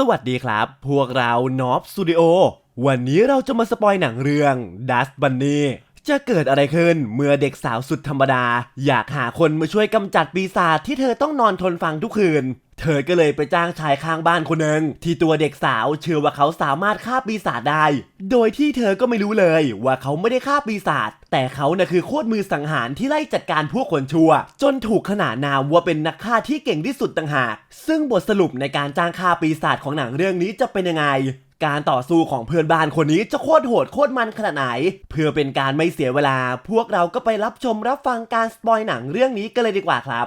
สวัสดีครับ พวกเรานอฟสตูดิโอวันนี้เราจะมาสปอยหนังเรื่อง Dust Bunny จะเกิดอะไรขึ้นเมื่อเด็กสาวสุดธรรมดา อยากหาคนมาช่วยกำจัดปีศาจที่เธอต้องนอนทนฟังทุกคืน เธอก็เลยไปจ้างชายข้างบ้านคนหนึ่งที่ตัวเด็กสาวเชื่อว่าเขาสามารถฆ่าปีศาจได้ โดยที่เธอก็ไม่รู้เลยว่าเขาไม่ได้ฆ่าปีศาจแต่เขาน่ะคือโคตรมือสังหารที่ไล่จัดการพวกคนชั่ว จนถูกขนานนามว่าเป็นนักฆ่าที่เก่งที่สุดต่างหาก ซึ่งบทสรุปในการจ้างฆ่าปีศาจของหนังเรื่องนี้จะเป็นยังไง การต่อสู้ของเพื่อนบ้านคนนี้จะโคตรโหดโคตรมันขนาดไหน เพื่อเป็นการไม่เสียเวลา พวกเราก็ไปรับชมรับฟังการสปอยหนังเรื่องนี้กันเลยดีกว่าครับ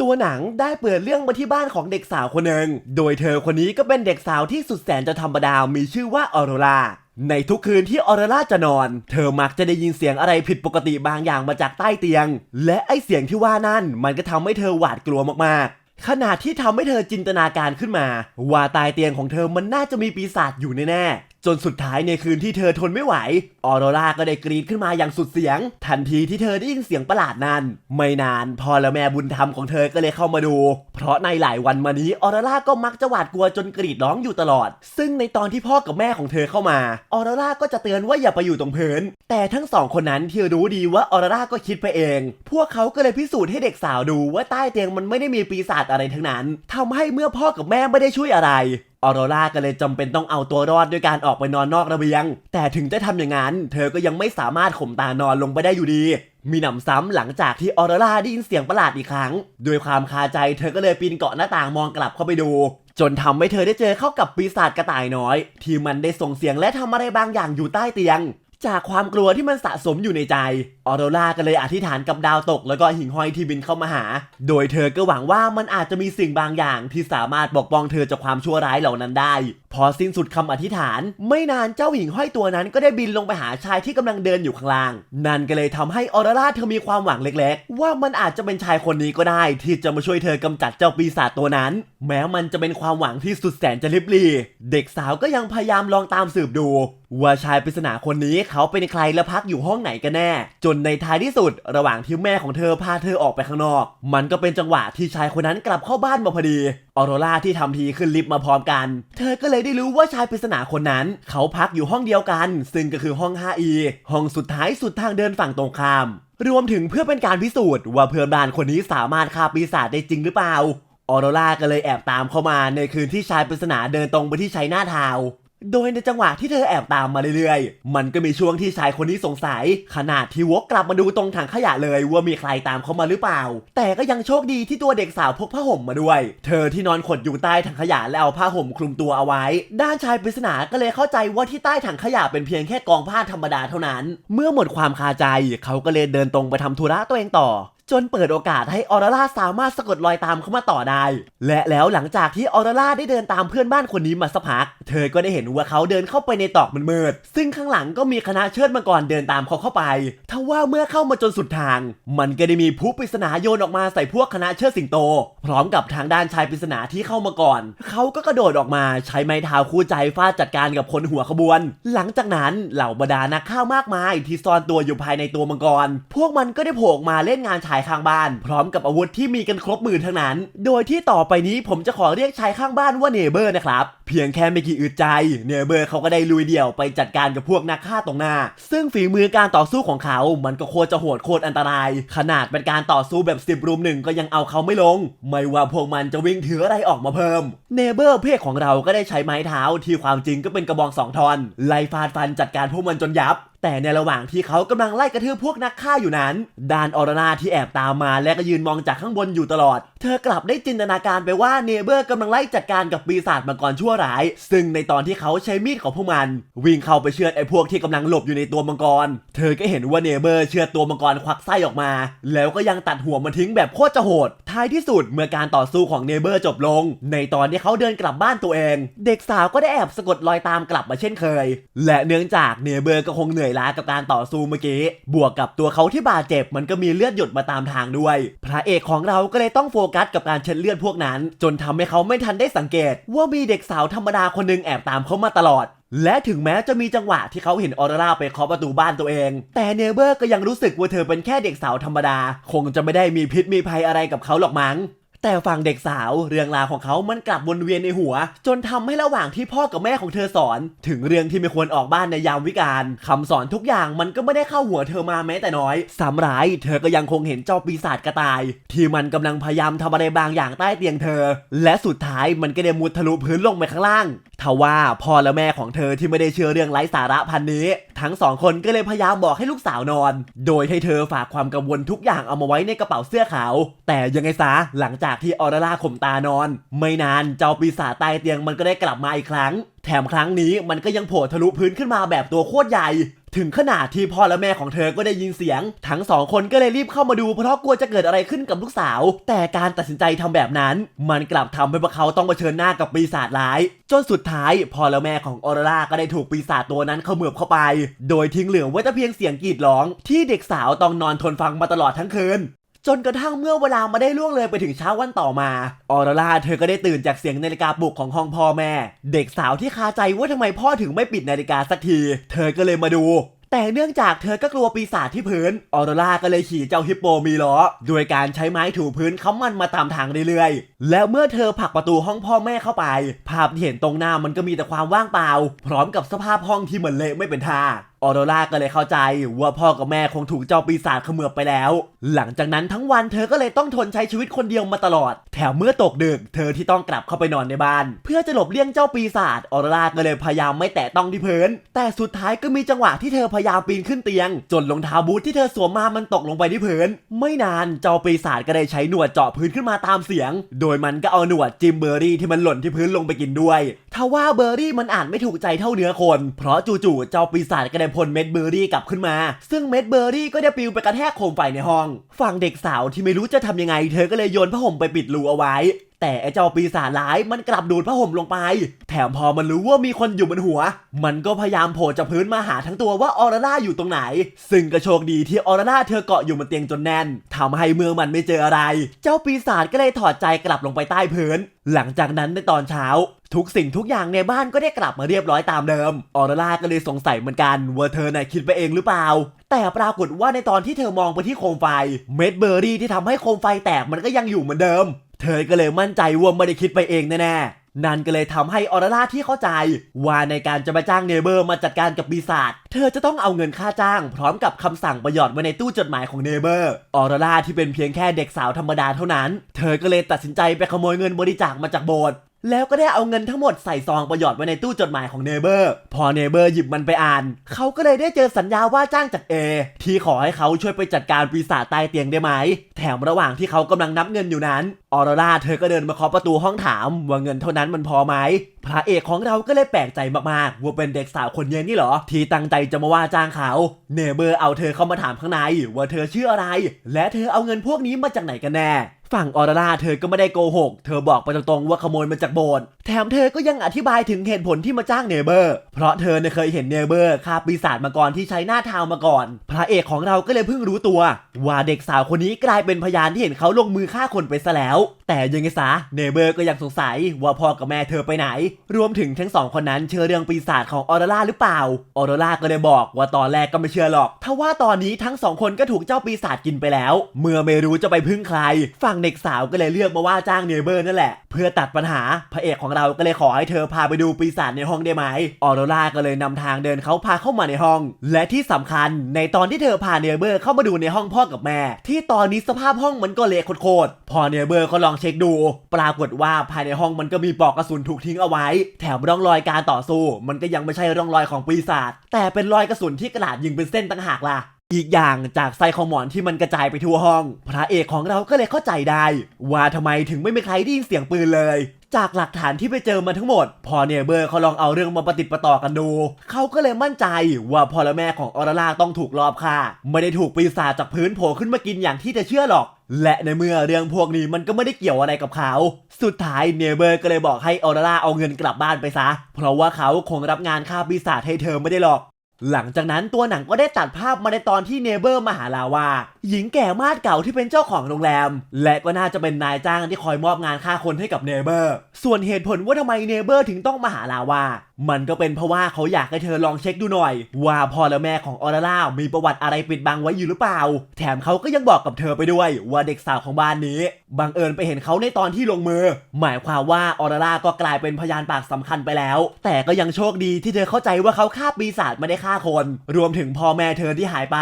ตัวหนังได้เปิดเรื่องมาที่บ้านของเด็กสาวคนหนึ่ง โดยเธอคนนี้ก็เป็นเด็กสาวที่สุดแสนจะธรรมดา มีชื่อว่าออโรราในทุกคืนที่ออโรราจะนอน เธอมักจะได้ยินเสียงอะไรผิดปกติบางอย่างมาจากใต้เตียง และไอเสียงที่ว่านั่น มันก็ทำให้เธอหวาดกลัวมากๆ ขณะที่ทำให้เธอจินตนาการขึ้นมา ว่าตายเตียงของเธอมันน่าจะมีปีศาจอยู่แน่ๆ จนสุดท้ายในคืนที่เธอทนไม่ไหว ออโรราก็ได้กรีดขึ้นมาอย่างสุดเสียง ทันทีที่เธอได้ยินเสียงประหลาดนั้น ไม่นานพ่อและแม่บุญธรรมของเธอก็เลยเข้ามาดู เพราะในหลายวันมานี้ออโรราก็มักจะหวาดกลัวจนกรีดร้องอยู่ตลอด ซึ่งในตอนที่พ่อกับแม่ของเธอเข้ามา ออโรราก็จะเตือนว่าอย่าไปอยู่ตรงพื้น แต่ทั้งสองคนนั้นที่รู้ดีว่าออโรราก็คิดไปเอง พวกเขาก็เลยพิสูจน์ให้เด็กสาวดูว่าใต้เตียงมันไม่ได้มีปีศาจอะไรทั้งนั้นทำให้เมื่อพ่อกับแม่ไม่ได้ช่วยอะไร ออโรราก็เลยจำเป็นต้องเอาตัวรอดด้วยการออกไปนอนนอกระเบียง แต่ถึงจะทำอย่างนั้น เธอก็ยังไม่สามารถข่มตานอนลงไปได้อยู่ดี มีหนำซ้ำหลังจากที่ออโรราได้ยินเสียงประหลาดอีกครั้ง ด้วยความคาใจเธอก็เลยปีนเกาะหน้าต่างมองกลับเข้าไปดู จนทำให้เธอได้เจอเข้ากับปีศาจกระต่ายน้อย ที่มันได้ส่งเสียงและทำอะไรบางอย่างอยู่ใต้เตียง จากความกลัวที่มันสะสมอยู่ในใจออโรราก็เลยอธิษฐานกับดาวตก แล้วก็หิ่งห้อยที่บินเข้ามาหา โดยเธอก็หวังว่ามันอาจจะมีสิ่งบางอย่าง ที่สามารถปกป้องเธอจากความชั่วร้ายเหล่านั้นได้ พอสิ้นสุดคำอธิษฐาน ไม่นานเจ้าหิ่งห้อยตัวนั้นก็ได้บินลงไปหาชายที่กำลังเดินอยู่ข้างล่าง นั่นก็เลยทำให้ออโรราเธอมีความหวังเล็ก ๆ ว่ามันอาจจะเป็นชายคนนี้ก็ได้ ที่จะมาช่วยเธอกำจัดเจ้าปีศาจตัวนั้น แม้มันจะเป็นความหวังที่สุดแสนจะลิบลี เด็กสาวก็ยังพยายามลองตามสืบดู ว่าชายปริศนาคนนี้เขาเป็นใครและพักอยู่ห้องไหนกันแน่จนในท้ายที่สุด ระหว่างที่แม่ของเธอพาเธอออกไปข้างนอก มันก็เป็นจังหวะที่ชายคนนั้นกลับเข้าบ้านมาพอดี ออโรราที่ทำทีขึ้นลิฟต์มาพร้อมกัน เธอก็เลยได้รู้ว่าชายปริศนาคนนั้น เขาพักอยู่ห้องเดียวกัน ซึ่งก็คือห้อง 5E ห้องสุดท้ายสุดทางเดินฝั่งตรงข้าม รวมถึงเพื่อเป็นการพิสูจน์ว่าเพื่อนบ้านคนนี้สามารถฆ่าปีศาจได้จริงหรือเปล่าออโรราก็เลยแอบตามเข้ามาในคืนที่ชายปริศนาเดินตรงไปที่ชายหน้าทาว โดยในจังหวะที่เธอแอบตามมาเรื่อยๆ มันก็มีช่วงที่ชายคนนี้สงสัย ขนาดที่วกกลับมาดูตรงถังขยะเลยว่ามีใครตามเขามาหรือเปล่า แต่ก็ยังโชคดีที่ตัวเด็กสาวพกผ้าห่มมาด้วย เธอที่นอนขดอยู่ใต้ถังขยะแล้วเอาผ้าห่มคลุมตัวเอาไว้ ด้านชายปริศนาก็เลยเข้าใจว่าที่ใต้ถังขยะเป็นเพียงแค่กองผ้าธรรมดาเท่านั้น เมื่อหมดความคาใจ เขาก็เลยเดินตรงไปทำธุระตัวเองต่อ จนเปิดโอกาสให้ออร่าสามารถสะกดรอยตามเข้ามาต่อได้ และแล้วหลังจากที่ออร่าได้เดินตามเพื่อนบ้านคนนี้มาสักพัก เธอก็ได้เห็นว่าเขาเดินเข้าไปในตอกมืดๆซึ่งข้างหลังก็มีคณะเชิดมังกรเดินตามเขาเข้าไปทว่าเมื่อเข้ามาจนสุดทาง มันก็ได้มีผู้ปริศนาโยนออกมาใส่พวกคณะเชิดสิงโต พร้อมกับทางด้านชายปริศนาที่เข้ามาก่อน เขาก็กระโดดออกมาใช้ไม้เท้าคู่ใจฟาดจัดการกับคนหัวขบวน หลังจากนั้นเหล่าบรรดานักข้าวมากมายที่ซ่อนตัวอยู่ภายในตัวมังกร พวกมันก็ได้โผล่มาเล่นงานชายข้างบ้าน พร้อมกับอาวุธที่มีกันครบมือทั้งนั้น โดยที่ต่อไปนี้ผมจะขอเรียกชายข้างบ้านว่าเนเบอร์นะครับ เพียงแค่ไม่กี่อึดใจ เนเบอร์เขาก็ได้ลุยเดี่ยวไปจัดการกับพวกนักฆ่าตรงหน้า ซึ่งฝีมือการต่อสู้ของเขา มันก็โคตรจะโหดโคตรอันตราย ขนาดเป็นการต่อสู้แบบสิบรุมหนึ่งก็ยังเอาเขาไม่ลง ไม่ว่าพวกมันจะวิ่งถืออะไรออกมาเพิ่ม เนเบอร์เพศของเราก็ได้ใช้ไม้เท้าที่ความจริงก็เป็นกระบองสองทอนไล่ฟาดฟันจัดการพวกมันจนยับ แต่ในระหว่างที่เขากำลังไล่กระทืบพวกนักฆ่าอยู่นั้น ดานออรนาที่แอบตามมาและก็ยืนมองจากข้างบนอยู่ตลอด เธอกลับได้จินตนาการไปว่าเนเบอร์กำลังไล่จัดการกับปีศาจมังกรชั่วร้าย ซึ่งในตอนที่เขาใช้มีดของพวกมัน วิ่งเข้าไปเชือดไอ้พวกที่กำลังหลบอยู่ในตัวมังกร เธอก็เห็นว่าเนเบอร์เชือดตัวมังกรควักไส้ออกมา แล้วก็ยังตัดหัวมันทิ้งแบบโคตรจะโหด ท้ายที่สุดเมื่อการต่อสู้ของเนเบอร์จบลง ในตอนที่เขาเดินกลับบ้านตัวเอง เด็กสาวก็ได้แอบสะกดรอยตามกลับมาเช่นเคย และเนื่องจากเนเบอร์ก็คงเหนื่อยล้ากับการต่อสู้เมื่อกี้ บวกกับตัวเขาที่บาดเจ็บมันก็มีเลือดหยดมาตามทางด้วย พระเอกของเราก็เลยต้องโฟกัสกับการเช็ดเลือดพวกนั้น จนทำให้เขาไม่ทันได้สังเกต ว่ามีเด็กสาวธรรมดาคนหนึงแอบตามเขามาตลอดและถึงแม้จะมีจังหวะที่เขาเห็นออร่าไปเคาะประตูบ้านตัวเอง แต่เนเบอร์ก็ยังรู้สึกว่าเธอเป็นแค่เด็กสาวธรรมดา คงจะไม่ได้มีพิษมีภัยอะไรกับเขาหรอกมั้ง แต่ฝั่งเด็กสาวเรื่องราวของเขามันกลับวนเวียนในหัว จนทำให้ระหว่างที่พ่อกับแม่ของเธอสอน ถึงเรื่องที่ไม่ควรออกบ้านในยามวิกาลคำสอนทุกอย่างมันก็ไม่ได้เข้าหัวเธอมาแม้แต่น้อยสำร้ายเธอก็ยังคงเห็นเจ้าปีศาจกระต่าย ที่มันกำลังพยายามทำอะไรบางอย่างใต้เตียงเธอ และสุดท้ายมันก็ได้มุดทะลุพื้นลงไปข้างล่างทว่าพ่อและแม่ของเธอที่ไม่ได้เชื่อเรื่องไร้สาระพันนี้ทั้งสองคนก็เลยพยายามบอกให้ลูกสาวนอน โดยให้เธอฝากความกังวลทุกอย่างเอามาไว้ในกระเป๋าเสื้อขาว แต่ยังไงซะหลังจากที่ออร่าข่มตานอน ไม่นานเจ้าปีศาจใต้เตียงมันก็ได้กลับมาอีกครั้ง แถมครั้งนี้มันก็ยังโผล่ทะลุพื้นขึ้นมาแบบตัวโคตรใหญ่ ถึงขนาดที่พ่อและแม่ของเธอก็ได้ยินเสียง ทั้งสองคนก็เลยรีบเข้ามาดูเพราะกลัวจะเกิดอะไรขึ้นกับลูกสาว แต่การตัดสินใจทำแบบนั้น มันกลับทำให้พวกเขาต้องเผชิญหน้ากับปีศาจร้าย จนสุดท้ายพ่อและแม่ของออร่าก็ได้ถูกปีศาจตัวนั้นเขมือบเข้าไป โดยทิ้งเหลือไว้แต่เพียงเสียงกรีดร้อง ที่เด็กสาวต้องนอนทนฟังมาตลอดทั้งคืน จนกระทั่งเมื่อเวลามาได้ล่วงเลยไปถึงเช้าวันต่อมา ออร่าเธอก็ได้ตื่นจากเสียงนาฬิกาปลุกของห้องพ่อแม่ เด็กสาวที่คาใจว่าทำไมพ่อถึงไม่ปิดนาฬิกาสักที เธอก็เลยมาดูแต่เนื่องจากเธอก็กลัวปีศาจที่พื้น ออโรราก็เลยขี่เจ้าฮิปโปมีล้อ โดยการใช้ไม้ถูพื้นค้ำมันมาตามทางเรื่อยๆ แล้วเมื่อเธอผลักประตูห้องพ่อแม่เข้าไป ภาพที่เห็นตรงหน้ามันก็มีแต่ความว่างเปล่า พร้อมกับสภาพห้องที่เหมือนเละไม่เป็นท่า ออโรราก็เลยเข้าใจว่าพ่อกับแม่คงถูกเจ้าปีศาจเขมือบไปแล้ว หลังจากนั้นทั้งวันเธอก็เลยต้องทนใช้ชีวิตคนเดียวมาตลอด แถมเมื่อตกดึก เธอที่ต้องกลับเข้าไปนอนในบ้าน เพื่อจะหลบเลี่ยงเจ้าปีศาจออโรราก็เลยพยายามไม่แตะต้องที่พื้น แต่สุดท้ายก็มีจังหวะที่เธอพยายามปีนขึ้นเตียง จนรองเท้าบูทที่เธอสวมมามันตกลงไปที่พื้น ไม่นานเจ้าปีศาจก็ได้ใช้หนวดเจาะพื้นขึ้นมาตามเสียง โดยมันก็เอาหนวดจิมเบอร์รี่ที่มันหล่นที่พื้นลงไปกินด้วยทว่าเบอร์รี่มันอานไม่ถูกใจเท่าเนื้อคน เพราะจู่ๆเจ้าปีศาจก็ได้พลเม็ดเบอร์รี่กลับขึ้นมา ซึ่งเม็ดเบอร์รี่ก็ได้ปลิวไปกระแทกโคมไฟในห้อง ฝั่งเด็กสาวที่ไม่รู้จะทำยังไง เธอก็เลยโยนผ้าห่มไปปิดรูเอาไว้ แต่ไอ้เจ้าปีศาจร้ายมันกลับดูดผ้าห่มลงไป แถมพอมันรู้ว่ามีคนอยู่บนหัว มันก็พยายามโผล่จากพื้นมาหาทั้งตัวว่าออร่าอยู่ตรงไหน ซึ่งก็โชคดีที่ออร่าเธอเกาะอยู่บนเตียงจนแน่นทำให้เมื่อมันไม่เจออะไร เจ้าปีศาจก็เลยถอดใจกลับลงไปใต้พื้น หลังจากนั้นในตอนเช้าทุกสิ่งทุกอย่างในบ้านก็ได้กลับมาเรียบร้อยตามเดิม ออร่าก็เลยสงสัยเหมือนกันว่าเธอน่ะคิดไปเองหรือเปล่า แต่ปรากฏว่าในตอนที่เธอมองไปที่โคมไฟ เม็ดเบอร์รี่ที่ทำให้โคมไฟแตกมันก็ยังอยู่เหมือนเดิม เธอก็เลยมั่นใจว่าไม่ได้คิดไปเองแน่ๆนั่นก็เลยทำให้ออร่าที่เข้าใจ ว่าในการจะมาจ้างเนเบอร์มาจัดการกับปีศาจเธอจะต้องเอาเงินค่าจ้าง พร้อมกับคำสั่งประหยอดไว้ในตู้จดหมายของเนเบอร์ออร่าที่เป็นเพียงแค่เด็กสาวธรรมดาเท่านั้น เธอก็เลยตัดสินใจไปขโมยเงินบริจาคมาจากโบสถ์ แล้วก็ได้เอาเงินทั้งหมดใส่ซองประหยอดไว้ในตู้จดหมายของเนเบอร์ พอเนเบอร์หยิบมันไปอ่าน เขาก็เลยได้เจอสัญญาว่าจ้างจากเอที่ขอให้เขาช่วยไปจัดการปีศาจใต้เตียงได้ไหม แถมระหว่างที่เขากำลังนับเงินอยู่นั้นออโรราเธอก็เดินมาเคาะประตูห้องถามว่าเงินเท่านั้นมันพอไหม พระเอกของเราก็เลยแปลกใจมากๆว่าเป็นเด็กสาวคนเย็นนี่หรอ ที่ตั้งใจจะมาว่าจ้างเขาเนเบอร์เอาเธอเข้ามาถามข้างในว่าเธอชื่ออะไร และเธอเอาเงินพวกนี้มาจากไหนกันแน่ ฝั่งออร่าเธอก็ไม่ได้โกหก เธอบอกไปตรงๆว่าขโมยมาจากโบสถ์แถมเธอก็ยังอธิบายถึงเหตุผลที่มาจ้างเนเบอร์ เพราะเธอเนี่ยเคยเห็นเนเบอร์ฆ่าปีศาจมาก่อนที่ใช้หน้าทาวมาก่อน พระเอกของเราก็เลยเพิ่งรู้ตัว ว่าเด็กสาวคนนี้กลายเป็นพยานที่เห็นเขาลงมือฆ่าคนไปซะแล้ว แต่ยังไงซะเนเบอร์ก็ยังสงสัยว่าพ่อกับแม่เธอไปไหน รวมถึงทั้งสองคนนั้นเชื่อเรื่องปีศาจของออร่าหรือเปล่า ออร่าก็เลยบอกว่าตอนแรกก็ไม่เชื่อหรอกทว่าตอนนี้ทั้งสองคนก็ถูกเจ้าปีศาจกินไปแล้ว เมื่อไม่รู้จะไปพึ่งใคร ฝั่งเด็กสาวก็เลยเลือกมาว่าจ้างเนเบอร์นั่นแหละ เพื่อตัดปัญหาพระเอกของเราก็เลยขอให้เธอพาไปดูปีศาจในห้องได้ไหมออโรราก็เลยนำทางเดินเขาพาเข้ามาในห้อง และที่สำคัญในตอนที่เธอพาเนเบอร์เข้ามาดูในห้องพ่อกับแม่ ที่ตอนนี้สภาพห้องมันก็เละโคตรๆพอเนเบอร์ก็ลองเช็คดู ปรากฏว่าภายในห้องมันก็มีปลอกกระสุนถูกทิ้งเอาไว้ แถมร่องรอยการต่อสู้ มันก็ยังไม่ใช่ร่องรอยของปีศาจแต่เป็นรอยกระสุนที่กระดาษยิงเป็นเส้นต่างหากล่ะ อีกอย่างจากไซขอมอนที่มันกระจายไปทั่วห้อง พระเอกของเราก็เลยเข้าใจได้ ว่าทำไมถึงไม่มีใครได้ยินเสียงปืนเลย จากหลักฐานที่ไปเจอมาทั้งหมด พอเนเบอร์เขาลองเอาเรื่องมาประติประต่อกันดู เขาก็เลยมั่นใจว่าพ่อและแม่ของออร่าต้องถูกลอบฆ่า ไม่ได้ถูกปีศาจจากพื้นโผล่ขึ้นมากินอย่างที่จะเชื่อหรอกและในเมื่อเรื่องพวกนี้มันก็ไม่ได้เกี่ยวอะไรกับเขา สุดท้ายเนเบอร์ก็เลยบอกให้ออร่าเอาเงินกลับบ้านไปซะ เพราะว่าเขาคงรับงานฆ่าปีศาจให้เธอไม่ได้หรอก หลังจากนั้นตัวหนังก็ได้ตัดภาพมาในตอนที่เนเบอร์มาหาลาวา หญิงแก่มาดเก่าที่เป็นเจ้าของโรงแรม และก็น่าจะเป็นนายจ้างที่คอยมอบงานฆ่าคนให้กับเนเบอร์ ส่วนเหตุผลว่าทำไมเนเบอร์ถึงต้องมาหาลาวา มันก็เป็นเพราะว่าเขาอยากให้เธอลองเช็คดูหน่อย ว่าพ่อและแม่ของออร่าามีประวัติอะไรปิดบังไว้อยู่หรือเปล่า แถมเขาก็ยังบอกกับเธอไปด้วย ว่าเด็กสาวของบ้านนี้บังเอิญไปเห็นเขาในตอนที่ลงมือ หมายความว่าออร่าาก็กลายเป็นพยานปากสำคัญไปแล้ว แต่ก็ยังโชคดีที่เธอเข้าใจว่าเขาฆ่าปีศาจไม่ได้ฆ่าคน รวมถึงพ่อแม่เธอที่หายไป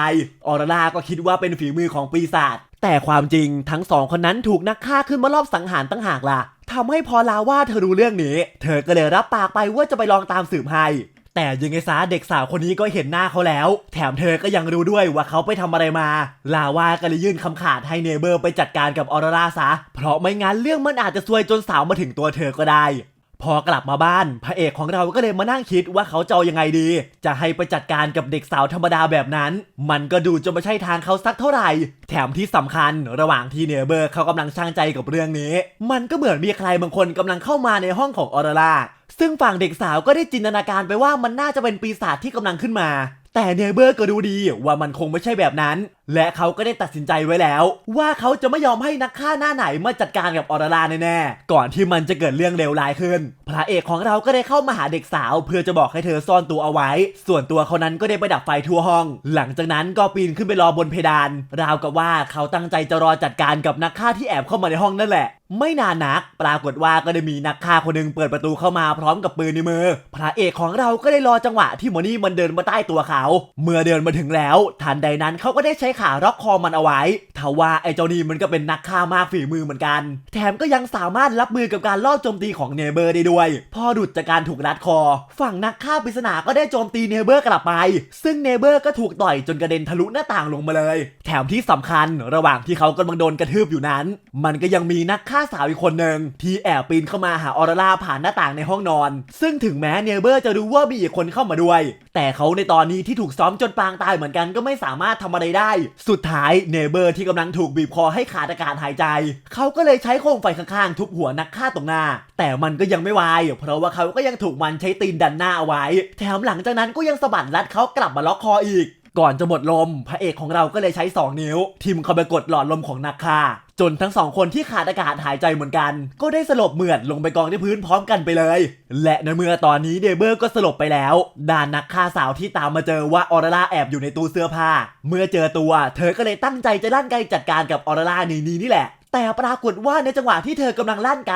ออร่าล่าก็คิดว่าเป็นฝีมือของปีศาจแต่ความจริงทั้งสองคนนั้นถูกนักฆ่าขึ้นมารอบสังหารตั้งหากล่ะ ทำให้พอลาว่าเธอรู้เรื่องนี้ เธอก็เลยรับปากไปว่าจะไปลองตามสืบให้แต่ยังไงซะเด็กสาวคนนี้ก็เห็นหน้าเขาแล้ว แถมเธอก็ยังรู้ด้วยว่าเขาไปทำอะไรมา ลาว่าก็เลยยื่นคำขาดให้เนเบอร์ไปจัดการกับออร่าราซะ เพราะไม่งั้นเรื่องมันอาจจะซวยจนสาวมาถึงตัวเธอก็ได้ พอกลับมาบ้านพระเอกของเราก็เลยมานั่งคิดว่าเขาจะเอายังไงดี จะให้ไปจัดการกับเด็กสาวธรรมดาแบบนั้น มันก็ดูจะไม่ใช่ทางเขาสักเท่าไหร่ แถมที่สำคัญ ระหว่างที่เนเบอร์เขากำลังช่างใจกับเรื่องนี้ มันก็เหมือนมีใครบางคนกำลังเข้ามาในห้องของออร่าซึ่งฝั่งเด็กสาวก็ได้จินตนาการไปว่ามันน่าจะเป็นปีศาจที่กำลังขึ้นมา แต่เนเบอร์ก็ดูดีว่ามันคงไม่ใช่แบบนั้น และเขาก็ได้ตัดสินใจไว้แล้ว ว่าเขาจะไม่ยอมให้นักฆ่าหน้าไหนมาจัดการกับออร่าล่าแน่ๆ ก่อนที่มันจะเกิดเรื่องเลวร้ายขึ้น พระเอกของเราก็ได้เข้ามาหาเด็กสาว เพื่อจะบอกให้เธอซ่อนตัวเอาไว้ ส่วนตัวเขานั้นก็ได้ไปดับไฟทั่วห้อง หลังจากนั้นก็ปีนขึ้นไปรอบนเพดาน ราวกับว่าเขาตั้งใจจะรอจัดการกับนักฆ่าที่แอบเข้ามาในห้องนั่นแหละไม่นานนัก ปรากฏว่าก็ได้มีนักฆ่าคนหนึงเปิดประตูเข้ามาพร้อมกับปืนในมือ พระเอกของเราก็ได้รอจังหวะที่หมอนี่มันเดินมาใต้ตัวเขา เมื่อเดินมาถึงแล้ว ทันใดนั้นเขาก็ได้ใช้ขาล็อกคอมันเอาไว้ทว่าไอ้เจ้านี่มันก็เป็นนักฆ่ามากฝีมือเหมือนกัน แถมก็ยังสามารถรับมือกับการล่อโจมตีของเนเบอร์ได้ด้วย พอดุดจากการถูกรัดคอ ฝั่งนักฆ่าปริศนาก็ได้โจมตีเนเบอร์กลับไป ซึ่งเนเบอร์ก็ถูกต่อยจนกระเด็นทะลุหน้าต่างลงมาเลย แถมที่สำคัญระหว่างที่เขากำลังโดนกระทืบอยู่นั้น มันก็ยังมีนักฆ่าสาวอีกคนหนึ่งที่แอบปีนเข้ามาหาออร่าล่าผ่านหน้าต่างในห้องนอน ซึ่งถึงแม้เนเบอร์จะรู้ว่ามีอีกคนเข้ามาด้วย แต่เขาในตอนนี้ที่ถูกซ้อมจนปางตายเหมือนกันก็ไม่สามารถทำอะไรได้สุดท้ายเนเบอร์ที่กำลังถูกบีบคอให้ขาดอากาศหายใจ เขาก็เลยใช้โคมไฟข้างๆ ทุบหัวนักฆ่าตรงหน้า แต่มันก็ยังไม่วาย เพราะว่าเขาก็ยังถูกมันใช้ตีนดันหน้าเอาไว้ แถมหลังจากนั้นก็ยังสะบัดรัดเขากลับมาล็อกคออีก ก่อนจะหมดลม พระเอกของเราก็เลยใช้ 2 นิ้ว ทิมเข้าไปกดหลอดลมของนักฆ่า จนทั้งสองคนที่ขาดอากาศหายใจเหมือนกัน ก็ได้สลบเหมือดลงไปกองที่พื้นพร้อมกันไปเลย และในเมื่อตอนนี้เดเบอร์ก็สลบไปแล้วด้านนักฆ่าสาวที่ตามมาเจอว่าออร่าแอบอยู่ในตู้เสื้อผ้า เมื่อเจอตัว เธอก็เลยตั้งใจจะลั่นไกจัดการกับออร่านีนี้นี่แหละแต่ปรากฏว่าในจังหวะที่เธอกำลังลั่นไก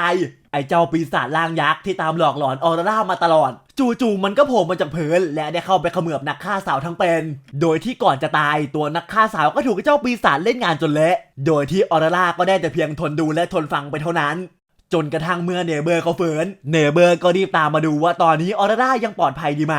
ไอ้เจ้าปีศาจล่างยักษ์ที่ตามหลอกหลอนออร่ามาตลอด จู่ๆมันก็โผล่มาจากพื้นและได้เข้าไปเขมือบนักฆ่าสาวทั้งเป็น โดยที่ก่อนจะตายตัวนักฆ่าสาวก็ถูกเจ้าปีศาจเล่นงานจนเละ โดยที่ออร่าล่าก็ได้แต่เพียงทนดูและทนฟังไปเท่านั้น จนกระทั่งเมื่อเนเบอร์เขาฝืนเนเบอร์ก็รีบตามมาดูว่าตอนนี้ออร่าล่ายังปลอดภัยดีไหม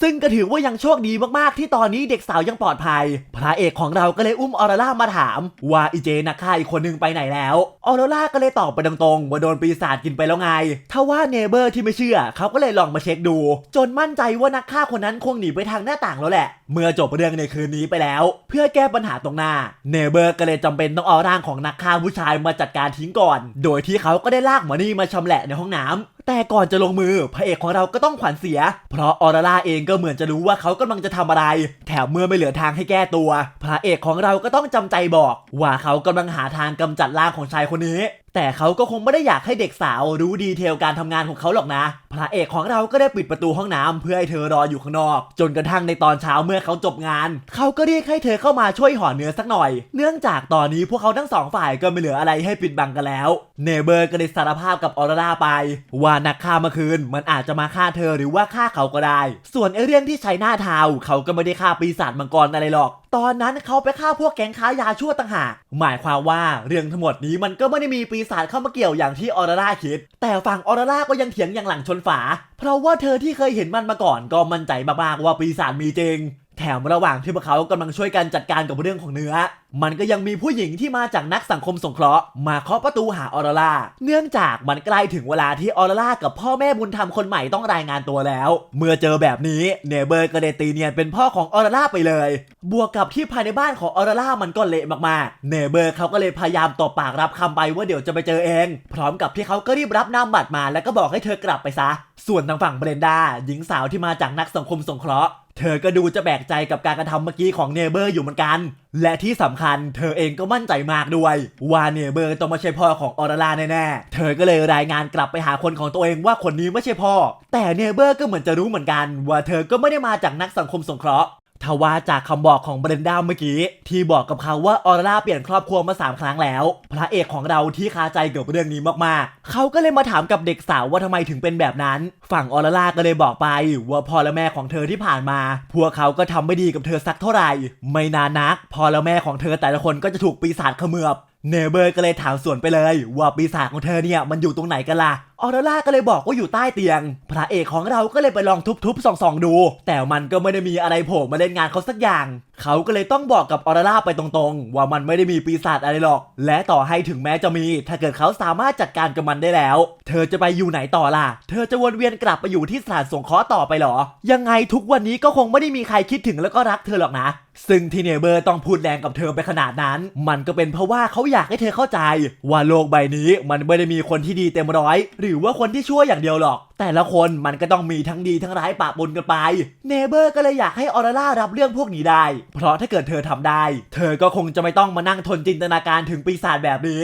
ซึ่งก็ถือว่ายังโชคดีมากๆ ที่ตอนนี้เด็กสาวยังปลอดภัย พระเอกของเราก็เลยอุ้มออร่าล่ามาถาม ว่าอีเจนักฆ่าอีกคนหนึงไปไหนแล้ว ออร่าล่าก็เลยตอบไปตรงๆว่าโดนปีศาจกินไปแล้วไงทว่าเนเบอร์ที่ไม่เชื่อเขาก็เลยลองมาเช็คดู จนมั่นใจว่านักฆ่าคนนั้นคงหนีไปทางหน้าต่างแล้วแหละ เมื่อจบเรื่องในคืนนี้ไปแล้ว เพื่อแก้ปัญหาตรงหน้าเนเบอร์ก็เลยจำเป็นต้องเอาร่างของนักฆ่าผู้ชายมาจัดการทิ้งก่อน โดยที่เขาก็ได้ลากหมอนี่มาชำแหละในห้องน้ำ แต่ก่อนจะลงมือพระเอกของเราก็ต้องขวัญเสีย เพราะออร่าเองก็เหมือนจะรู้ว่าเขากำลังจะทำอะไร แถมเมื่อไม่เหลือทางให้แก้ตัว พระเอกของเราก็ต้องจำใจบอก ว่าเขากำลังหาทางกำจัดร่างของชายคนนี้แต่เขาก็คงไม่ได้อยากให้เด็กสาวรู้ดีเทลการทำงานของเขาหรอกนะ พระเอกของเราก็ได้ปิดประตูห้องน้ำเพื่อให้เธอรออยู่ข้างนอก จนกระทั่งในตอนเช้าเมื่อเขาจบงาน เขาก็เรียกให้เธอเข้ามาช่วยห่อเนื้อสักหน่อย เนื่องจากตอนนี้พวกเขาทั้งสองฝ่ายก็ไม่เหลืออะไรให้ปิดบังกันแล้ว เนเบอร์ก็ได้สารภาพกับออร่าไป ว่านักฆ่าเมื่อคืน มันอาจจะมาฆ่าเธอหรือว่าฆ่าเขาก็ได้ ส่วนไอเรื่องที่ใช้หน้าเทาเขาก็ไม่ได้ฆ่าปีศาจมังกรอะไรหรอก ตอนนั้นเขาไปฆ่าพวกแก๊งค้ายาชั่วต่างหากหมายความว่าเรื่องทั้งหมดนี้มันก็ไม่ได้มีปีศาจเข้ามาเกี่ยวอย่างที่ออร่าคิด แต่ฝั่งออร่าก็ยังเถียงอย่างหลังชนฝา เพราะว่าเธอที่เคยเห็นมันมาก่อนก็มั่นใจมากๆว่าปีศาจมีจริง แถมระหว่างที่พวกเขากำลังช่วยกันจัดการกับเรื่องของเนื้อ มันก็ยังมีผู้หญิงที่มาจากนักสังคมสงเคราะห์มาเคาะประตูหาออร่าเนื่องจากมันใกล้ถึงเวลาที่ออร่ากับพ่อแม่บุญธรรมคนใหม่ต้องรายงานตัวแล้ว เมื่อเจอแบบนี้เนเบอร์ก็ได้ตีเนียนเป็นพ่อของออร่าไปเลย บวกกับที่ภายในบ้านของออร่ามันก็เละมากๆ เนเบอร์เขาก็เลยพยายามตบปากรับคำไปว่าเดี๋ยวจะไปเจอเอง พร้อมกับที่เขาก็รีบรับนามบัตรมาแล้วก็บอกให้เธอกลับไปซะ ส่วนทางฝั่งเบรนดาหญิงสาวที่มาจากนักสังคมสงเคราะห์ เธอก็ดูจะแบกใจกับการกระทำเมื่อกี้ของเนเบอร์อยู่เหมือนกัน และที่สำคัญเธอเองก็มั่นใจมากด้วย ว่าเนเบอร์ต้องไม่ใช่พ่อของออร่าแน่ๆ เธอก็เลยรายงานกลับไปหาคนของตัวเองว่าคนนี้ไม่ใช่พ่อ แต่เนเบอร์ก็เหมือนจะรู้เหมือนกัน ว่าเธอก็ไม่ได้มาจากนักสังคมสงเคราะห์ ทว่าจากคำบอกของเบรนด้าเมื่อกี้ ที่บอกกับเขาว่าออร่าเปลี่ยนครอบครัวมา 3 ครั้งแล้ว พระเอกของเราที่คาใจเกี่ยวกับเรื่องนี้มากๆ เขาก็เลยมาถามกับเด็กสาวว่าทำไมถึงเป็นแบบนั้น ฝั่งออร่าก็เลยบอกไปว่าพ่อและแม่ของเธอที่ผ่านมา พวกเขาก็ทำไม่ดีกับเธอสักเท่าไหร่ ไม่นานนักพ่อและแม่ของเธอแต่ละคนก็จะถูกปีศาจเขมือบเนเบอร์ก็เลยถามสวนไปเลย ว่าปีศาจของเธอเนี่ยมันอยู่ตรงไหนกันล่ะ ออร่าก็เลยบอกว่าอยู่ใต้เตียง พระเอกของเราก็เลยไปลองทุบๆส่องๆดู แต่มันก็ไม่ได้มีอะไรโผล่มาเล่นงานเขาสักอย่าง เขาก็เลยต้องบอกกับออร่าไปตรงๆ ว่ามันไม่ได้มีปีศาจอะไรหรอก และต่อให้ถึงแม้จะมี ถ้าเกิดเขาสามารถจัดการกับมันได้แล้ว เธอจะไปอยู่ไหนต่อล่ะ เธอจะวนเวียนกลับไปอยู่ที่สถานสงเคราะห์ต่อไปหรอ ยังไงทุกวันนี้ก็คงไม่ได้มีใครคิดถึงแล้วก็รักเธอหรอกนะซึ่งที่เนเบอร์ต้องพูดแรงกับเธอไปขนาดนั้น มันก็เป็นเพราะว่าเขาอยากให้เธอเข้าใจ ว่าโลกใบนี้มันไม่ได้มีคนที่ดีเต็มร้อยหรือว่าคนที่ชั่วอย่างเดียวหรอก แต่ละคนมันก็ต้องมีทั้งดีทั้งร้ายปะปนกันไปเนเบอร์ก็เลยอยากให้ออร่ารับเรื่องพวกนี้ได้ เพราะถ้าเกิดเธอทำได้ เธอก็คงจะไม่ต้องมานั่งทนจินตนาการถึงปีศาจแบบนี้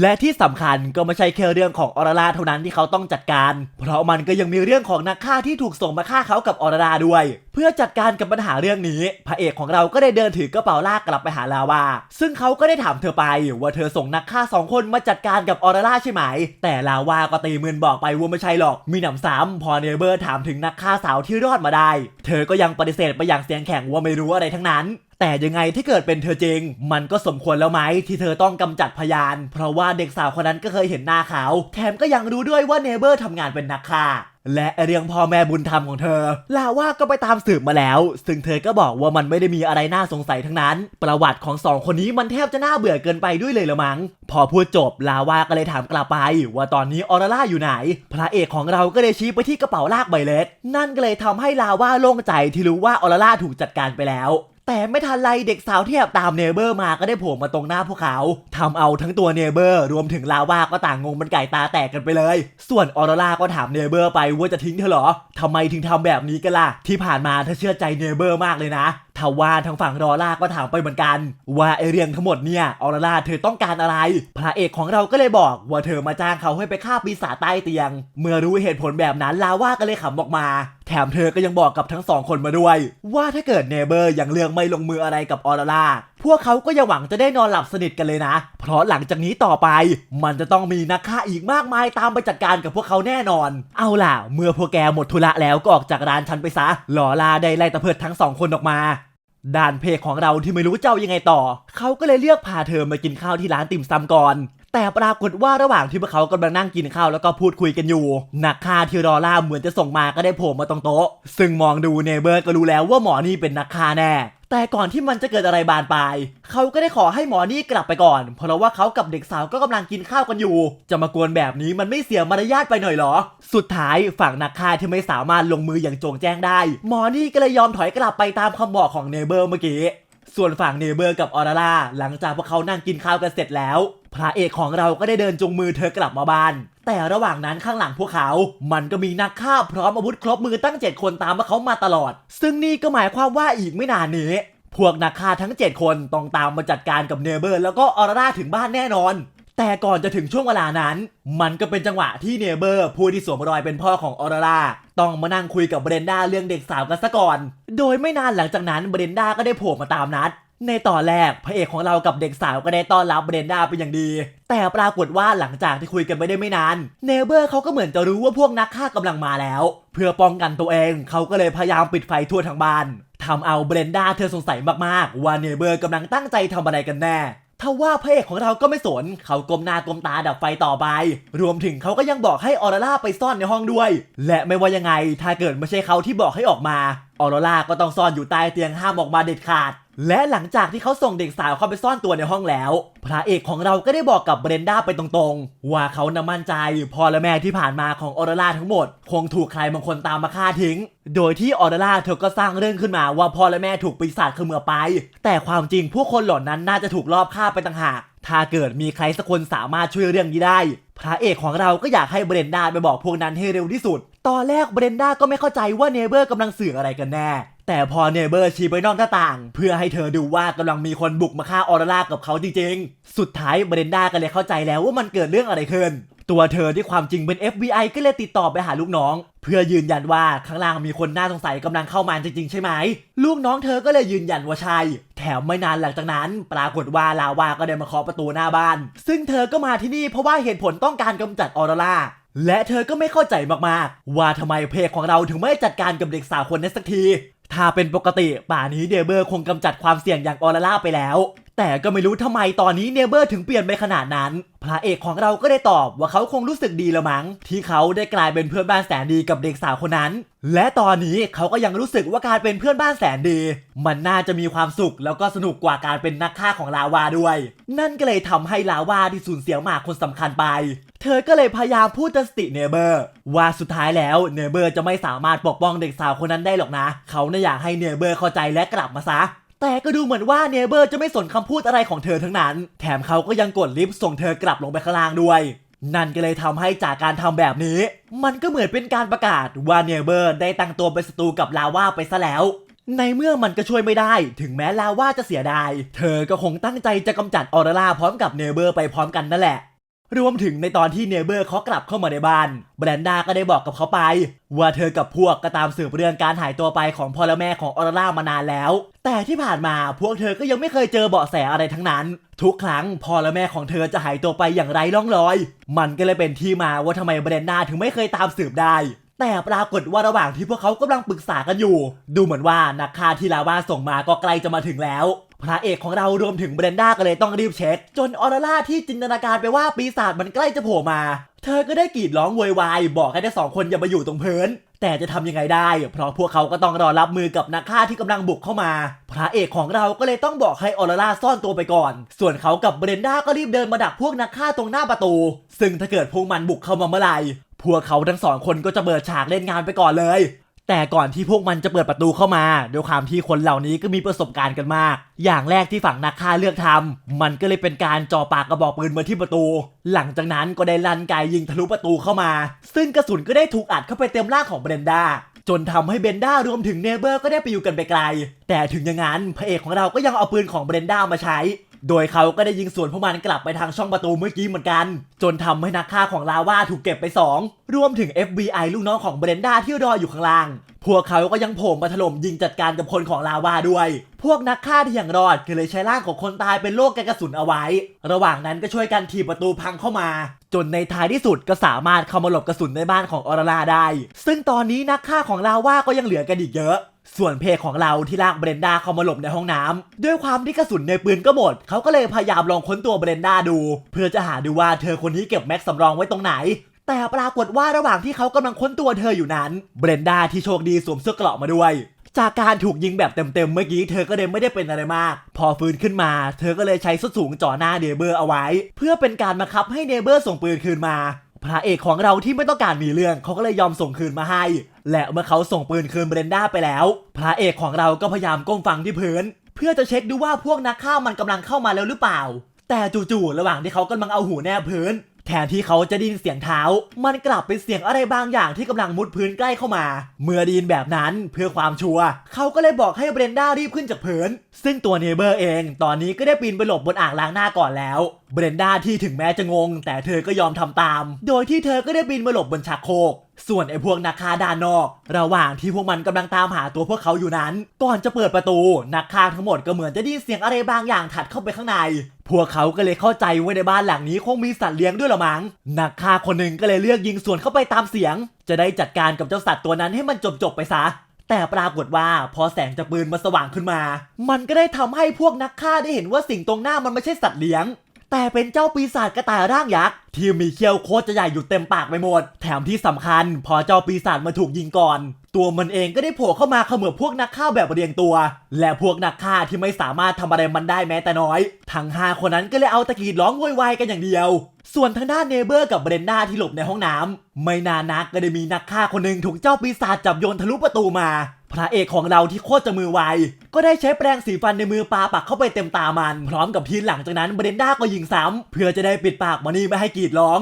และที่สำคัญก็ไม่ใช่แค่เรื่องของออร่าเท่านั้นที่เขาต้องจัดการ เพราะมันก็ยังมีเรื่องของนักฆ่าที่ถูกส่งมาฆ่าเขากับออร่าด้วย เพื่อจัดการกับปัญหาเรื่องนี้ พระเอกของเราก็ได้เดินถือกระเป๋าลากกลับไปหาลาวา ซึ่งเขาก็ได้ถามเธอไปว่าเธอส่งนักฆ่าสองคนมาจัดการกับออร่าใช่ไหม แต่ลาวาก็ตีมือบอกไปว่าไม่ใช่หรอก มีหนำซ้ำพอเนเบอร์ถามถึงนักฆ่าสาวที่รอดมาได้ เธอก็ยังปฏิเสธไปอย่างเสียงแข็งว่าไม่รู้อะไรทั้งนั้น แต่ยังไงที่เกิดเป็นเธอจริง มันก็สมควรแล้วไหมที่เธอต้องกำจัดพยาน เพราะว่าเด็กสาวคนนั้นก็เคยเห็นหน้าเขา แถมก็ยังรู้ด้วยว่าเนเบอร์ทำงานเป็นนักฆ่าและเรื่องพ่อแม่บุญธรรมของเธอ ลาว่าก็ไปตามสืบมาแล้ว ซึ่งเธอก็บอกว่ามันไม่ได้มีอะไรน่าสงสัยทั้งนั้น ประวัติของสองคนนี้มันแทบจะน่าเบื่อเกินไปด้วยเลยละมั้ง พอพูดจบลาว่าก็เลยถามกลับไป ว่าตอนนี้ออร่าอยู่ไหน พระเอกของเราก็เลยชี้ไปที่กระเป๋าลากใบเล็ก นั่นก็เลยทำให้ลาว่าโล่งใจที่รู้ว่าออร่าถูกจัดการไปแล้ว แต่ไม่ทันไรเด็กสาวที่แอบตามเนเบอร์มาก็ได้โผล่มาตรงหน้าพวกเขาทำเอาทั้งตัวเนเบอร์ รวมถึงลาวาก็ต่างงงเป็นไก่ตาแตกกันไปเลย ส่วนออร่าก็ถามเนเบอร์ไปว่าจะทิ้งเธอเหรอทำไมถึงทำแบบนี้กันล่ะ ที่ผ่านมาเธอเชื่อใจเนเบอร์มากเลยนะทว่าทางฝั่งรอล่าก็ถามไปเหมือนกัน ว่าไอเรื่องทั้งหมดเนี่ยออร่าเธอต้องการอะไร พระเอกของเราก็เลยบอกว่าเธอมาจ้างเขาให้ไปฆ่าปีศาจใต้เตียง เมื่อรู้เหตุผลแบบนั้นลาว่าก็เลยขำออกมา แถมเธอก็ยังบอกกับทั้งสองคนมาด้วย ว่าถ้าเกิดเนเบอร์ยังเลือกไม่ลงมืออะไรกับออร่าพวกเขาก็ยังหวังจะได้นอนหลับสนิทกันเลยนะ เพราะหลังจากนี้ต่อไป มันจะต้องมีนักฆ่าอีกมากมายตามไปจัดการกับพวกเขาแน่นอน เอาล่ะ เมื่อพวกแกหมดธุระแล้วก็ออกจากร้านฉันไปซะหลอลาได้ไล่ตะเพิดทั้งสองคนออกมา ด้านเพกของเราที่ไม่รู้เจ้ายังไงต่อ เขาก็เลยเลือกพาเธอมากินข้าวที่ร้านติ่มซำก่อน แต่ปรากฏว่าระหว่างที่พวกเขากำลังนั่งกินข้าวแล้วก็พูดคุยกันอยู่นักฆ่าที่รอล่าเหมือนจะส่งมาก็ได้โผล่มาตรงโต๊ะ ซึ่งมองดูเนเบอร์ก็รู้แล้วว่าหมอนี่เป็นนักฆ่าแน่ แต่ก่อนที่มันจะเกิดอะไรบานปลาย เขาก็ได้ขอให้หมอนี่กลับไปก่อน เพราะว่าเขากับเด็กสาวก็กำลังกินข้าวกันอยู่ จะมากวนแบบนี้มันไม่เสียมารยาทไปหน่อยเหรอ สุดท้ายฝั่งนักฆ่าที่ไม่สามารถลงมืออย่างโจงแจ้งได้ หมอนี่ก็เลยยอมถอยกลับไปตามคำบอกของเนเบอร์เมื่อกี้ ส่วนฝั่งเนเบอร์กับออร่าหลังจากพวกเขานั่งกินข้าวกันเสร็จแล้ว พระเอกของเราก็ได้เดินจูงมือเธอกลับมาบ้าน แต่ระหว่างนั้นข้างหลังพวกเขา มันก็มีนักฆ่าพร้อมอาวุธครบมือตั้ง 7 คนตามมาเขามาตลอด ซึ่งนี่ก็หมายความว่าอีกไม่นานนี้พวกนักฆ่าทั้ง 7 คนต้องตามมาจัดการกับเนเบอร์ แล้วก็ออร่าถึงบ้านแน่นอน แต่ก่อนจะถึงช่วงเวลานั้น มันก็เป็นจังหวะที่เนเบอร์ผู้ที่สวมรอยเป็นพ่อของออร่าต้องมานั่งคุยกับเบรนด้าเรื่องเด็กสาวกันซะก่อน โดยไม่นานหลังจากนั้นเบรนด้าก็ได้โผล่มาตามนัด ในตอนแรกพระเอกของเรากับเด็กสาวก็ได้ต้อนรับเบรนด้าเป็นอย่างดี แต่ปรากฏว่าหลังจากที่คุยกันไม่ได้ไม่นาน เนเบอร์เขาก็เหมือนจะรู้ว่าพวกนักฆ่ากำลังมาแล้ว เพื่อป้องกันตัวเองเขาก็เลยพยายามปิดไฟทั่วทั้งบ้านทำเอาเบรนด้าเธอสงสัยมากๆ ว่าเนเบอร์กำลังตั้งใจทำอะไรกันแน่ทว่าพระเอกของเราก็ไม่สน เขากลมหน้ากลมตาดับไฟต่อไป รวมถึงเขาก็ยังบอกให้ออร่าไปซ่อนในห้องด้วย และไม่ว่ายังไง ถ้าเกิดไม่ใช่เขาที่บอกให้ออกมา ออร่าก็ต้องซ่อนอยู่ใต้เตียงห้ามออกมาเด็ดขาด และหลังจากที่เขาส่งเด็กสาวเข้าไปซ่อนตัวในห้องแล้ว พระเอกของเราก็ได้บอกกับเบรนด้าไปตรงๆ ว่าเขานะมั่นใจพ่อและแม่ที่ผ่านมาของออร่าทั้งหมด คงถูกใครบางคนตามมาฆ่าทิ้ง โดยที่ออร่าเธอก็สร้างเรื่องขึ้นมาว่าพ่อและแม่ถูกปีศาจเขมือไป แต่ความจริงผู้คนเหล่านั้นน่าจะถูกลอบฆ่าไปต่างหาก ถ้าเกิดมีใครสักคนสามารถช่วยเรื่องนี้ได้ พระเอกของเราก็อยากให้เบรนด้าไปบอกพวกนั้นให้เร็วที่สุด ตอนแรกเบรนด้าก็ไม่เข้าใจว่าเนเบอร์กำลังสื่ออะไรกันแน่ แต่พอเนเบอร์ชี้ไปนอกหน้าต่าง เพื่อให้เธอดูว่ากำลังมีคนบุกมาฆ่าออร่ากับเขาจริงๆ สุดท้ายเบรนด้าก็เลยเข้าใจแล้วว่ามันเกิดเรื่องอะไรขึ้น ตัวเธอที่ความจริงเป็น FBI ก็เลยติดต่อไปหาลูกน้อง เพื่อยืนยันว่าข้างล่างมีคนน่าสงสัยกำลังเข้ามาจริงๆ ใช่ไหม ลูกน้องเธอก็เลยยืนยันว่าใช่แถมไม่นานหลังจากนั้น ปรากฏว่าลาวาก็ได้มาเคาะประตูหน้าบ้าน ซึ่งเธอก็มาที่นี่เพราะว่าเหตุผลต้องการกำจัดออร่าและเธอก็ไม่เข้าใจมากๆ ว่าทำไมเพจของเราถึงไม่จัดการกับเด็กสาวคนนั้นสักที ถ้าเป็นปกติป่านี้เดเบอร์คงกำจัดความเสี่ยงอย่างออร่าไปแล้ว แต่ก็ไม่รู้ทำไมตอนนี้เนเบอร์ถึงเปลี่ยนไปขนาดนั้น พระเอกของเราก็ได้ตอบว่าเขาคงรู้สึกดีละมั้ง ที่เขาได้กลายเป็นเพื่อนบ้านแสนดีกับเด็กสาวคนนั้น และตอนนี้เขาก็ยังรู้สึกว่าการเป็นเพื่อนบ้านแสนดี มันน่าจะมีความสุขแล้วก็สนุกกว่าการเป็นนักฆ่าของลาวาด้วย นั่นก็เลยทำให้ลาวาที่สูญเสียหมากคนสำคัญไป เธอก็เลยพยายามพูดต่อสติเนเบอร์ ว่าสุดท้ายแล้วเนเบอร์จะไม่สามารถปกป้องเด็กสาวคนนั้นได้หรอกนะ เขาน่ะอยากให้เนเบอร์เข้าใจและกลับมาซะ แต่ก็ดูเหมือนว่าเนเบอร์จะไม่สนคำพูดอะไรของเธอทั้งนั้น แถมเขาก็ยังกดลิฟต์ส่งเธอกลับลงไปข้างล่างด้วย นั่นก็เลยทำให้จากการทำแบบนี้ มันก็เหมือนเป็นการประกาศว่าเนเบอร์ได้ตั้งตัวเป็นศัตรูกับลาว่าไปซะแล้ว ในเมื่อมันก็ช่วยไม่ได้ ถึงแม้ลาว่าจะเสียดาย เธอก็คงตั้งใจจะกำจัดออร่าพร้อมกับเนเบอร์ไปพร้อมกันนั่นแหละ รวมถึงในตอนที่เนเบอร์เขากลับเข้ามาในบ้านแบรนด้าก็ได้บอกกับเขาไป ว่าเธอกับพวกก็ตามสืบเรื่องการหายตัวไปของพ่อและแม่ของออร่ามานานแล้ว แต่ที่ผ่านมาพวกเธอก็ยังไม่เคยเจอเบาะแสอะไรทั้งนั้น ทุกครั้งพ่อและแม่ของเธอจะหายตัวไปอย่างไร้ร่องรอย มันก็เลยเป็นที่มาว่าทำไมแบรนด้าถึงไม่เคยตามสืบได้แต่ปรากฏว่าระหว่างที่พวกเขากำลังปรึกษากันอยู่ ดูเหมือนว่านักฆ่าที่ลาวาส่งมาก็ใกล้จะมาถึงแล้ว พระเอกของเรารวมถึงเบรนด้าก็เลยต้องรีบเช็ค จนออร่าที่จินตนาการไปว่าปีศาจมันใกล้จะโผล่มา เธอก็ได้กรีดร้องโวยวายบอกให้ทั้งสองคนอย่ามาอยู่ตรงพื้นแต่จะทำยังไงได้ เพราะพวกเขาก็ต้องรอรับมือกับนักฆ่าที่กำลังบุกเข้ามา พระเอกของเราก็เลยต้องบอกให้ออร่าซ่อนตัวไปก่อน ส่วนเขากับเบรนด้าก็รีบเดินมาดักพวกนักฆ่าตรงหน้าประตู ซึ่งถ้าเกิดพวกมันบุกเข้ามาเมื่อไหร่พวกเขาทั้งสองคนก็จะเปิดฉากเล่นงานไปก่อนเลย แต่ก่อนที่พวกมันจะเปิดประตูเข้ามาด้วยความที่คนเหล่านี้ก็มีประสบการณ์กันมาก อย่างแรกที่ฝั่งนักฆ่าเลือกทำมันก็เลยเป็นการจ่อปากกระบอกปืนมาที่ประตู หลังจากนั้นก็ได้ลั่นไกยิงทะลุประตูเข้ามา ซึ่งกระสุนก็ได้ถูกอัดเข้าไปเต็มร่างของเบรนด้าจนทำให้เบนด้ารวมถึงเนเบอร์ก็ได้ไปอยู่กันไปไกล แต่ถึงอย่างนั้นพระเอกของเราก็ยังเอาปืนของเบรนด้ามาใช้ โดยเขาก็ได้ยิงสวนพวกมันกลับไปทางช่องประตูเมื่อกี้เหมือนกัน จนทำให้นักฆ่าของลาว่าถูกเก็บไป 2 รวมถึง FBI ลูกน้องของเบรนด้าที่รออยู่ข้างล่างพวกเขาก็ยังโผล่มาถล่มยิงจัดการกับคนของลาวาด้วย พวกนักฆ่าที่ยังรอดก็เลยใช้ร่างของคนตายเป็นโล่กันกระสุนเอาไว้ ระหว่างนั้นก็ช่วยกันถีบประตูพังเข้ามา จนในท้ายที่สุดก็สามารถเข้ามาหลบกระสุนในบ้านของออร่าได้ ซึ่งตอนนี้นักฆ่าของลาวาก็ยังเหลือกันอีกเยอะส่วนเพจของเราที่ลากเบรนด้าเข้ามาหลบในห้องน้ำด้วยความที่กระสุนในปืนก็หมด เขาก็เลยพยายามลองค้นตัวเบรนด้าดู เพื่อจะหาดูว่าเธอคนนี้เก็บแม็กสำรองไว้ตรงไหน แต่ปรากฏว่าระหว่างที่เขากำลังค้นตัวเธออยู่นั้น เบรนด้าที่โชคดีสวมเสื้อเกราะมาด้วย จากการถูกยิงแบบเต็มๆเมื่อกี้เธอก็เลยไม่ได้เป็นอะไรมาก พอฟื้นขึ้นมา เธอก็เลยใช้ส้นสูงจ่อหน้าเนเบอร์เอาไว้ เพื่อเป็นการบังคับให้เนเบอร์ส่งปืนคืนมา พระเอกของเราที่ไม่ต้องการมีเรื่องเขาก็เลยยอมส่งคืนมาให้ และเมื่อเขาส่งปืนคืนเบรนด้าไปแล้ว พระเอกของเราก็พยายามก้มฟังที่พื้น เพื่อจะเช็คดูว่าพวกนักฆ่ามันกำลังเข้ามาแล้วหรือเปล่า แต่จู่ๆระหว่างที่เขากำลังเอาหูแนบพื้น ทนที่เขาจะได้ยินเสียงเท้า มันกลับเป็นเสียงอะไรบางอย่างที่กำลังมุดพื้นใกล้เข้ามา เมื่อไดีนแบบนั้นเพื่อความชัวร์เขาก็เลยบอกให้เบรนด้ารีบขึ้นจากพื้นซึ่งตัวเนเบอร์เอง ตอนนี้ก็ได้ปีนไปหลบบนอ่างล้างหน้าก่อนแล้ว เบรนด้าที่ถึงแม้จะงง แต่เธอก็ยอมทำตาม โดยที่เธอก็ได้ปีนมาหลบบนชักโครกส่วนไอ้พวกนักฆ่าด้านนอก ระหว่างที่พวกมันกำลังตามหาตัวพวกเขาอยู่นั้น ก่อนจะเปิดประตู นักฆ่าทั้งหมดก็เหมือนจะได้ยินเสียงอะไรบางอย่างถัดเข้าไปข้างใน พวกเขาก็เลยเข้าใจว่าในบ้านหลังนี้คงมีสัตว์เลี้ยงด้วยละมั้งนักฆ่าคนหนึ่งก็เลยเลือกยิงสวนเข้าไปตามเสียง จะได้จัดการกับเจ้าสัตว์ตัวนั้นให้มันจบๆไปซะแต่ปรากฏว่าพอแสงจากปืนมาสว่างขึ้นมา มันก็ได้ทำให้พวกนักฆ่าได้เห็นว่าสิ่งตรงหน้ามันไม่ใช่สัตว์เลี้ยง แต่เป็นเจ้าปีศาจกระต่ายร่างยักษ์ที่มีเขี้ยวโคตรจะใหญ่อยู่เต็มปากไปหมด แถมที่สำคัญ พอเจ้าปีศาจมาถูกยิงก่อน ตัวมันเองก็ได้โผล่เข้ามาเขมือบพวกนักฆ่าแบบเรียงตัว และพวกนักฆ่าที่ไม่สามารถทำอะไรมันได้แม้แต่น้อย ทั้งห้าคนนั้นก็เลยเอาตะกีดร้องโวยวายกันอย่างเดียว ส่วนทางด้านเนเบอร์กับเบรนด้าที่หลบในห้องน้ำไม่นานนักก็ได้มีนักฆ่าคนหนึ่งถูกเจ้าปีศาจจับโยนทะลุประตูมา พระเอกของเราที่โคตรจะมือไว ก็ได้ใช้แปรงสีฟันในมือปาปักเข้าไปเต็มตามัน พร้อมกับทีหลังจากนั้นเบรนด้าก็ยิงซ้ำเพื่อจะได้ปิดปากมันนี่ไม่ให้กรีดร้อง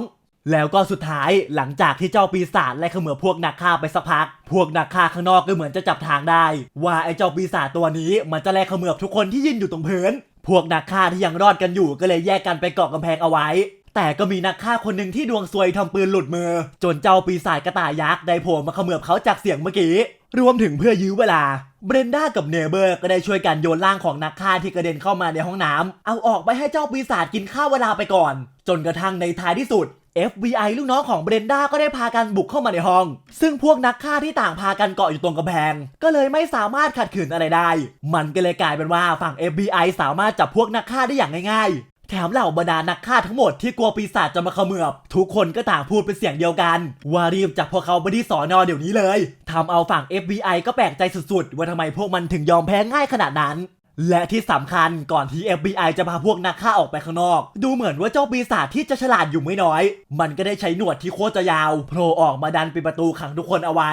แล้วก็สุดท้ายหลังจากที่เจ้าปีศาจไล่เขมือพวกนักฆ่าไปสักพัก พวกนักฆ่าข้างนอกก็เหมือนจะจับทางได้ ว่าไอ้เจ้าปีศาจตัวนี้มันจะไล่เขมือบทุกคนที่ยืนอยู่ตรงพื้น พวกนักฆ่าที่ยังรอดกันอยู่ก็เลยแยกกันไปเกาะกำแพงเอาไว้แต่ก็มีนักฆ่าคนหนึ่งที่ดวงซวยทำปืนหลุดมือ จนเจ้าปีศาจกระต่ายยักษ์ได้โผล่มาเขมือบเขาจากเสียงเมื่อกี้ รวมถึงเพื่อยื้อเวลา เบรนด้ากับเนเบอร์ก็ได้ช่วยกันโยนร่างของนักฆ่าที่กระเด็นเข้ามาในห้องน้ำเอาออกไปให้เจ้าปีศาจกินข้าวเวลาไปก่อน จนกระทั่งในท้ายที่สุด FBI ลูกน้องของเบรนด้าก็ได้พากันบุกเข้ามาในห้อง ซึ่งพวกนักฆ่าที่ต่างพากันเกาะอยู่ตรงกำแพง ก็เลยไม่สามารถขัดขืนอะไรได้ มันก็เลยกลายเป็นว่าฝั่ง FBI สามารถจับพวกนักฆ่าได้อย่างง่ายๆ แถมเหล่าบรรดานักฆ่าทั้งหมดที่กลัวปีศาจจะมาเขมือบ ทุกคนก็ต่างพูดเป็นเสียงเดียวกัน ว่ารีบจับพวกเขาไปที่สอนอเดี๋ยวนี้เลยทำเอาฝั่ง FBI ก็แปลกใจสุดๆ ว่าทำไมพวกมันถึงยอมแพ้ง่ายขนาดนั้น และที่สำคัญก่อนที่ FBI จะพาพวกนักฆ่าออกไปข้างนอก ดูเหมือนว่าเจ้าปีศาจที่จะฉลาดอยู่ไม่น้อย มันก็ได้ใช้หนวดที่โคตรจะยาวโผล่ออกมาดันปิดประตูขังทุกคนเอาไว้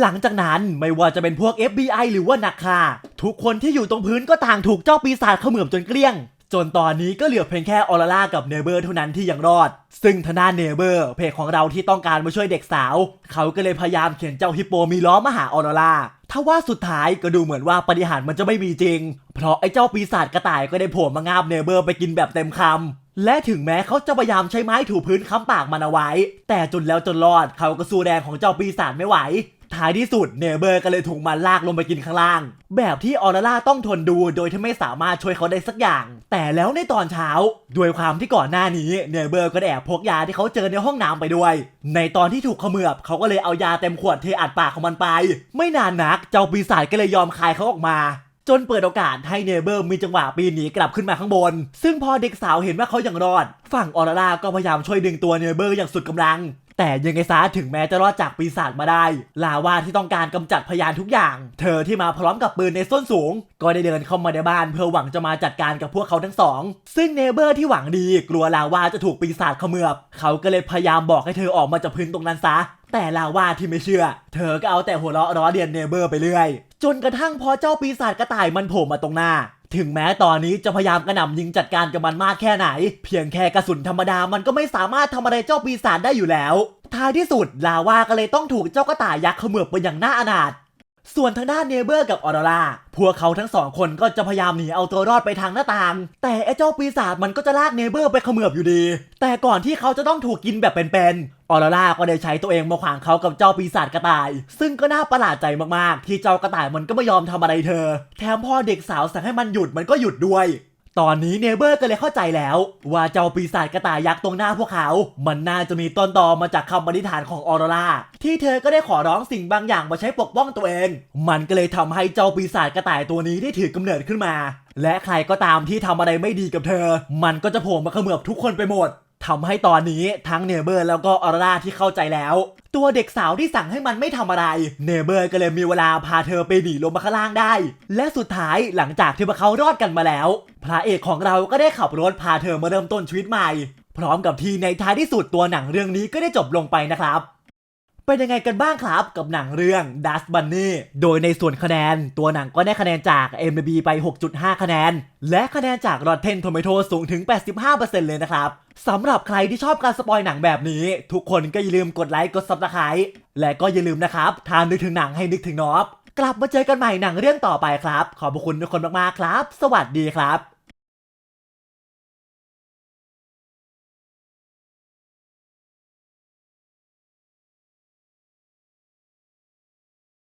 หลังจากนั้นไม่ว่าจะเป็นพวก FBI หรือว่านักฆ่า ทุกคนที่อยู่ตรงพื้นก็ต่างถูกเจ้าปีศาจเขมือบจนเกลี้ยง จนตอนนี้ก็เหลือเพียงแค่ออร่าล่ากับเนเบอร์เท่านั้นที่ยังรอด ซึ่งทางด้านเนเบอร์เพจของเราที่ต้องการมาช่วยเด็กสาว เขาก็เลยพยายามเขียนเจ้าฮิปโปมีล้อมาหาออร่าล่าถ้าว่าสุดท้ายก็ดูเหมือนว่าปาฏิหารมันจะไม่มีจริง เพราะไอ้เจ้าปีศาจกระต่ายก็ได้โผล่มางาบเนเบอร์ไปกินแบบเต็มคำ และถึงแม้เขาจะพยายามใช้ไม้ถูพื้นค้ำปากมันเอาไว้ แต่จนแล้วจนรอดเขาก็สู้แรงของเจ้าปีศาจไม่ไหว ท้ายที่สุดเนเบอร์ก็เลยถูกมันลากลงไปกินข้างล่าง แบบที่ออร่าต้องทนดูโดยที่ไม่สามารถช่วยเขาได้สักอย่าง แต่แล้วในตอนเช้า ด้วยความที่ก่อนหน้านี้เนเบอร์ก็แอบพกยาที่เขาเจอในห้องน้ำไปด้วย ในตอนที่ถูกเขมือบเขาก็เลยเอายาเต็มขวดเทอัดปากของมันไป ไม่นานนักเจ้าปีศาจก็เลยยอมคายเขาออกมาจนเปิดโอกาสให้เนเบอร์มีจังหวะปีนหนีกลับขึ้นมาข้างบน ซึ่งพอเด็กสาวเห็นว่าเขายังรอด ฝั่งออร่าก็พยายามช่วยดึงตัวเนเบอร์อย่างสุดกำลัง แต่ยังไงซะถึงแม้จะรอดจากปีศาจมาได้ ลาว่าที่ต้องการกำจัดพยานทุกอย่าง เธอที่มาพร้อมกับปืนในส้นสูง ก็ได้เดินเข้ามาในบ้านเพื่อหวังจะมาจัดการกับพวกเขาทั้งสอง ซึ่งเนเบอร์ที่หวังดีกลัวลาว่าจะถูกปีศาจเขมือบ เขาก็เลยพยายามบอกให้เธอออกมาจากพื้นตรงนั้นซะ แต่ลาว่าที่ไม่เชื่อ เธอก็เอาแต่หัวเราะล้อเลียนเนเบอร์ไปเรื่อย จนกระทั่งพอเจ้าปีศาจกระต่ายมันโผล่มาตรงหน้า ถึงแม้ตอนนี้จะพยายามกระหน่ำยิงจัดการกับมันมากแค่ไหน เพียงแค่กระสุนธรรมดามันก็ไม่สามารถทำอะไรเจ้าปีศาจได้อยู่แล้ว ท้ายที่สุดลาวาก็เลยต้องถูกเจ้ากระต่ายยักษ์เขมือบไปอย่างน่าอนาถส่วนทางด้านเนเบอร์กับออโรราพวกเขาทั้งสองคนก็จะพยายามหนีเอาตัวรอดไปทางหน้าต่าง แต่ไอ้เจ้าปีศาจมันก็จะลากเนเบอร์ไปเขมือบอยู่ดี แต่ก่อนที่เขาจะต้องถูกกินแบบเป็นๆ ออโรราก็ได้ใช้ตัวเองมาขวางเขากับเจ้าปีศาจกระต่าย ซึ่งก็น่าประหลาดใจมากๆ ที่เจ้ากระต่ายมันก็ไม่ยอมทำอะไรเธอ แถมพ่อเด็กสาวสั่งให้มันหยุดมันก็หยุดด้วยตอนนี้เนเบอร์ก็เลยเข้าใจแล้ว ว่าเจ้าปีศาจกระต่ายยักษ์ตรงหน้าพวกเขา มันน่าจะมีต้นตอมาจากคำอธิฐานของออโรราที่เธอก็ได้ขอร้องสิ่งบางอย่างมาใช้ปกป้องตัวเอง มันก็เลยทำให้เจ้าปีศาจกระต่ายตัวนี้ได้ถือกำเนิดขึ้นมา และใครก็ตามที่ทำอะไรไม่ดีกับเธอ มันก็จะโผล่มาเขมือบทุกคนไปหมด ทำให้ตอนนี้ทั้งเนเบอร์แล้วก็ออร่าที่เข้าใจแล้ว ตัวเด็กสาวที่สั่งให้มันไม่ทำอะไร เนเบอร์ก็เลยมีเวลาพาเธอไปหนีลงมาข้างล่างได้ และสุดท้ายหลังจากที่พวกเขารอดกันมาแล้ว พระเอกของเราก็ได้ขับรถพาเธอมาเริ่มต้นชีวิตใหม่ พร้อมกับที่ในท้ายที่สุดตัวหนังเรื่องนี้ก็ได้จบลงไปนะครับ เป็นยังไงกันบ้างครับกับหนังเรื่อง Dust Bunny โดยในส่วนคะแนน ตัวหนังก็ได้คะแนนจาก MDB ไป 6.5 คะแนน และคะแนนจาก Rotten Tomato สูงถึง 85%เลยนะครับสำหรับใครที่ชอบการสปอยหนังแบบนี้ ทุกคนก็อย่าลืมกดไลค์กด Subscribe และก็อย่าลืมนะครับถ้านนึกถึงหนังให้นึกถึงนอบกลับมาเจอกันใหม่หนังเรื่องต่อไปครับ ขอบคุณทุกคนมากๆครับ สวัสดีครับ